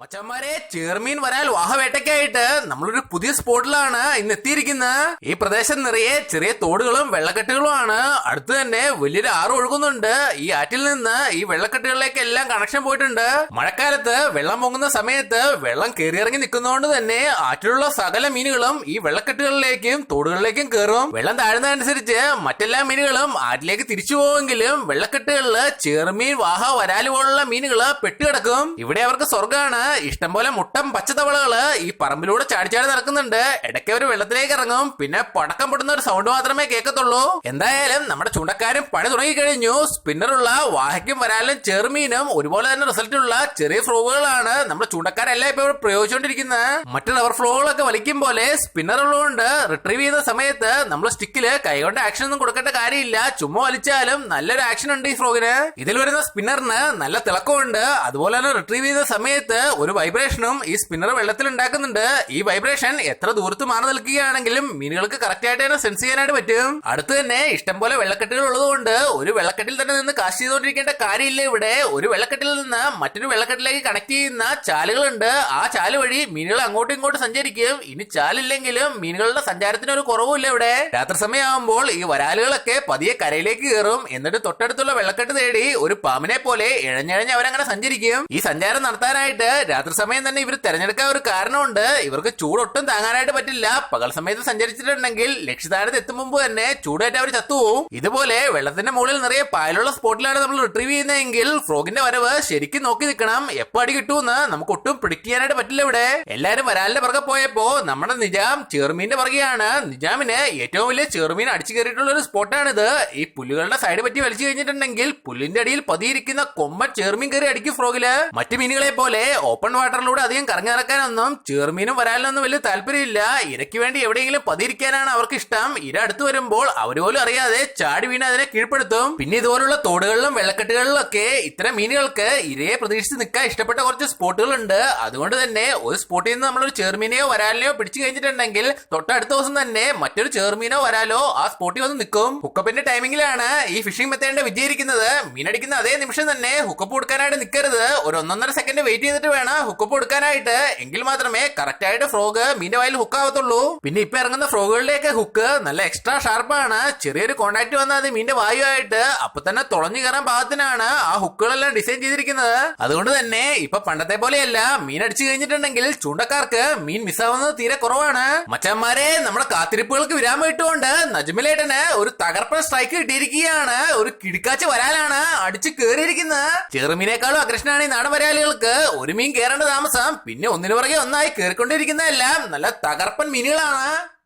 മച്ചന്മാരെ ചേർമീൻ വരാൽ വാഹവേട്ടയ്ക്കായിട്ട് നമ്മളൊരു പുതിയ സ്പോട്ടിലാണ് ഇന്ന് എത്തിയിരിക്കുന്നത്. ഈ പ്രദേശം നിറയെ ചെറിയ തോടുകളും വെള്ളക്കെട്ടുകളുമാണ് അടുത്ത് തന്നെ വലിയൊരു ആറ് ഒഴുകുന്നുണ്ട്. ഈ ആറ്റിൽ നിന്ന് ഈ വെള്ളക്കെട്ടുകളിലേക്ക് എല്ലാം കണക്ഷൻ പോയിട്ടുണ്ട്. മഴക്കാലത്ത് വെള്ളം പൊങ്ങുന്ന സമയത്ത് വെള്ളം കയറിയിറങ്ങി നിൽക്കുന്നതുകൊണ്ട് തന്നെ ആറ്റിലുള്ള സകല മീനുകളും ഈ വെള്ളക്കെട്ടുകളിലേക്കും തോടുകളിലേക്കും കയറും വെള്ളം താഴുന്നതനുസരിച്ച് മറ്റെല്ലാ മീനുകളും ആറ്റിലേക്ക് തിരിച്ചു പോവെങ്കിലും വെള്ളക്കെട്ടുകളിൽ ചേർമീൻ വാഹ വരാൽ പോലുള്ള മീനുകൾ പെട്ടുകിടക്കും. ഇവിടെ അവർക്ക് സ്വർഗമാണ്. ഇഷ്ടം പോലെ മുട്ടം പച്ചത്തവളകൾ ഈ പറമ്പിലൂടെ ചാടിച്ചാടി നടക്കുന്നുണ്ട്. ഇടയ്ക്ക് അവർ വെള്ളത്തിലേക്ക് ഇറങ്ങും. പിന്നെ പടക്കം പൊട്ടുന്ന ഒരു സൗണ്ട് മാത്രമേ കേൾക്കത്തുള്ളൂ. എന്തായാലും നമ്മുടെ ചൂണ്ടക്കാരും പണി തുടങ്ങി കഴിഞ്ഞു സ്പിന്നറുള്ള വാഹയ്ക്കും വരാലും ചെറുമീനും ഒരുപോലെ തന്നെ റിസൾട്ട് ഉള്ള ചെറിയ ഫ്ലോകളാണ് നമ്മുടെ ചൂണ്ടക്കാരെല്ലാം ഇപ്പൊ പ്രയോഗിച്ചുകൊണ്ടിരിക്കുന്നത്. മറ്റു റബ്ബർ ഫ്ലോകളൊക്കെ വലിക്കും പോലെ സ്പിന്നർ ഉള്ളതുകൊണ്ട് റിട്രീവ് ചെയ്യുന്ന സമയത്ത് നമ്മൾ സ്റ്റിക്കിൽ കൈകൊണ്ട് ആക്ഷൻ ഒന്നും കൊടുക്കേണ്ട കാര്യമില്ല. ചുമ്മാ വലിച്ചാലും നല്ലൊരു ആക്ഷൻ ഉണ്ട് ഈ ഫ്രോഗിന് ഇതിൽ വരുന്ന സ്പിന്നറിന് നല്ല തിളക്കമുണ്ട്. അതുപോലെ തന്നെ റിട്രീവ് ചെയ്യുന്ന സമയത്ത് ഒരു വൈബ്രേഷനും ഈ സ്പിന്നർ വെള്ളത്തിൽ ഉണ്ടാക്കുന്നുണ്ട് ഈ വൈബ്രേഷൻ എത്ര ദൂരത്ത് മാറി നിൽക്കുകയാണെങ്കിലും മീനുകൾക്ക് കറക്റ്റ് ആയിട്ട് തന്നെ സെൻസ് ചെയ്യാനായിട്ട് പറ്റും. അടുത്ത് തന്നെ ഇഷ്ടംപോലെ വെള്ളക്കെട്ടുകൾ ഉള്ളതുകൊണ്ട് ഒരു വെള്ളക്കെട്ടിൽ തന്നെ നിന്ന് കാശ് ചെയ്തുകൊണ്ടിരിക്കേണ്ട കാര്യമില്ല ഇവിടെ. ഒരു വെള്ളക്കെട്ടിൽ നിന്ന് മറ്റൊരു വെള്ളക്കെട്ടിലേക്ക് കണക്ട് ചെയ്യുന്ന ചാലുകളുണ്ട്. ആ ചാൽ വഴി മീനുകൾ അങ്ങോട്ടും ഇങ്ങോട്ടും സഞ്ചരിക്കും. ഇനി ചാലില്ലെങ്കിലും മീനുകളുടെ സഞ്ചാരത്തിന് ഒരു കുറവുമില്ല ഇവിടെ. രാത്രി സമയമാകുമ്പോൾ ഈ വരാലുകളൊക്കെ പതിയെ കരയിലേക്ക് കയറും. എന്നിട്ട് തൊട്ടടുത്തുള്ള വെള്ളക്കെട്ട് തേടി ഒരു പാമ്പിനെ പോലെ ഇഴഞ്ഞിഴഞ്ഞ് അവരങ്ങനെ സഞ്ചരിക്കും. ഈ സഞ്ചാരം നടത്താനായിട്ട് രാത്രി സമയം തന്നെ ഇവർ തെരഞ്ഞെടുക്കാൻ ഒരു കാരണമുണ്ട്. ഇവർക്ക് ചൂടൊട്ടും താങ്ങാനായിട്ട് പറ്റില്ല. പകൽ സമയത്ത് സഞ്ചരിച്ചിട്ടുണ്ടെങ്കിൽ ലക്ഷ്യസ്ഥാനത്ത് എത്തും മുമ്പ് തന്നെ ചൂടേറ്റ് അവർ ചത്തുപോകും ഇതുപോലെ വെള്ളത്തിന്റെ മുകളിൽ നിറയെ പായലുള്ള സ്പോട്ടിലാണ് നമ്മൾ റിട്രീവ് ചെയ്യുന്നതെങ്കിൽ ഫ്രോഗിന്റെ വരവ് ശരിക്കും നോക്കി നിൽക്കണം. എപ്പോ അടി കിട്ടുമെന്ന് നമുക്ക് ഒട്ടും പ്രിഡിക്ട് ചെയ്യാനായിട്ട് പറ്റില്ല ഇവിടെ. എല്ലാരും വരാലിന്റെ പുറകെ പോയപ്പോ നമ്മുടെ നിജാം ചെറുമീന്റെ പുറകെയാണ്. നിജാമിന് ഏറ്റവും വലിയ ചെറുമീൻ അടിച്ചു കയറിയിട്ടുള്ള ഒരു സ്പോട്ടാണിത്. ഈ പുല്ലുകളുടെ സൈഡ് പറ്റി വലിച്ചു കഴിഞ്ഞിട്ടുണ്ടെങ്കിൽ പുല്ലിന്റെ അടിയിൽ പതിയിരിക്കുന്ന കൊമ്മ ചെറുമീൻ കയറി അടിക്കും ഫ്രോഗിൽ മറ്റു മീനുകളെ പോലെ ഓപ്പൺ വാട്ടറിലൂടെ അധികം കറങ്ങി നടക്കാനൊന്നും ചെറുമീനും വരാനൊന്നും വലിയ താല്പര്യമില്ല. ഇരയ്ക്ക് വേണ്ടി എവിടെയെങ്കിലും പതിയിരിക്കാനാണ് അവർക്ക് ഇഷ്ടം ഇര അടുത്ത് വരുമ്പോൾ അവർ പോലും അറിയാതെ ചാടി വീണ് അതിനെ കീഴ്പ്പെടുത്തും. പിന്നെ ഇതുപോലുള്ള തോടുകളിലും വെള്ളക്കെട്ടുകളിലും ഒക്കെ ഇത്തരം മീനുകൾക്ക് ഇരയെ പ്രതീക്ഷിച്ച് നിൽക്കാൻ ഇഷ്ടപ്പെട്ട കുറച്ച് സ്പോട്ടുകളുണ്ട്. അതുകൊണ്ട് തന്നെ ഒരു സ്പോട്ടിൽ നിന്ന് നമ്മളൊരു ചെറുമീനെയോ വരാലിനെയോ പിടിച്ചു കഴിഞ്ഞിട്ടുണ്ടെങ്കിൽ തൊട്ടടുത്ത ദിവസം തന്നെ മറ്റൊരു ചെറുമീനോ വരാലോ ആ സ്പോട്ടിൽ വന്ന് നിൽക്കും. ഹുക്കപ്പിന്റെ ടൈമിംഗിലാണ് ഈ ഫിഷിംഗ് മെത്തേഡ് വിജയിക്കുന്നത് മീനടിക്കുന്ന അതേ നിമിഷം തന്നെ ഹുക്കപ്പ് കൊടുക്കാനായിട്ട് നിൽക്കരുത്. ഒരു ഒന്നൊന്നര സെക്കൻഡ് വെയിറ്റ് ചെയ്തിട്ട് വേണം ഹുക്കപ്പ് കൊടുക്കാനായിട്ട്. എങ്കിൽ മാത്രമേ കറക്റ്റ് ആയിട്ട് ഫ്രോഗ് മീന്റെ വായിൽ ഹുക്ക് ആവത്തുള്ളൂ. പിന്നെ ഇപ്പൊ ഇറങ്ങുന്ന ഫ്രോഗുകളുടെയൊക്കെ ഹുക്ക് നല്ല എക്സ്ട്രാ ഷാർപ്പാണ് ചെറിയൊരു കോണ്ടാക്ട് വന്നാൽ അത് മീന്റെ വായുവായിട്ട് അപ്പൊ തന്നെ തുളഞ്ഞു കയറാൻ പാകത്തിനാണ് ആ ഹുക്കുകളെല്ലാം ഡിസൈൻ ചെയ്തിരിക്കുന്നത്. അതുകൊണ്ട് തന്നെ ഇപ്പൊ പണ്ടത്തെ പോലെയല്ല മീൻ അടിച്ചു കഴിഞ്ഞിട്ടുണ്ടെങ്കിൽ ചൂണ്ടക്കാർക്ക് മീൻ മിസ്സാവുന്നത് തീരെ കുറവാണ്. മച്ചന്മാരെ നമ്മുടെ കാത്തിരിപ്പുകൾക്ക് വിരാമം ഇട്ടുകൊണ്ട് നജ്മിലേട്ടന് ഒരു തകർപ്പൻ സ്ട്രൈക്ക് കിട്ടിയിരിക്കുകയാണ്. ഒരു കിടിക്കാച്ച് വരാലാണ് അടിച്ചു കയറിയിരിക്കുന്നത്. ചെറുമീനേക്കാളും അഗ്രഷനാണ് ഈ നാടൻ വരാലുകൾക്ക്. ഒരു മീൻ കയറേണ്ട താമസം. പിന്നെ ഒന്നിനു പുറകെ ഒന്നായി കയറിക്കൊണ്ടിരിക്കുന്നതെല്ലാം നല്ല തകർപ്പൻ മീനുകളാണ്.